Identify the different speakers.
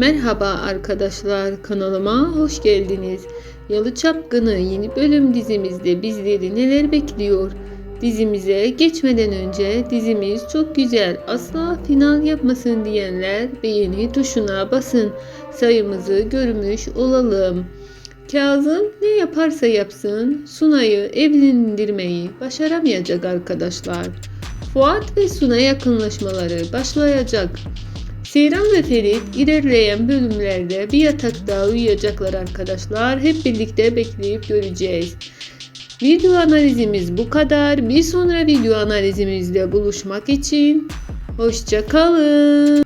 Speaker 1: Merhaba arkadaşlar kanalıma hoş geldiniz. Yalı Çapkını yeni bölüm dizimizde bizleri neler bekliyor? Dizimize geçmeden önce dizimiz çok güzel asla final yapmasın diyenler beğeni tuşuna basın. Sayımızı görmüş olalım. Kazım ne yaparsa yapsın Sunay'ı evlendirmeyi başaramayacak arkadaşlar. Fuat ve Suna yakınlaşmaları başlayacak. Seyran ve Ferit ilerleyen bölümlerde bir yatakta uyuyacaklar arkadaşlar. Hep birlikte bekleyip göreceğiz. Video analizimiz bu kadar. Bir sonra video analizimizde buluşmak için hoşça kalın.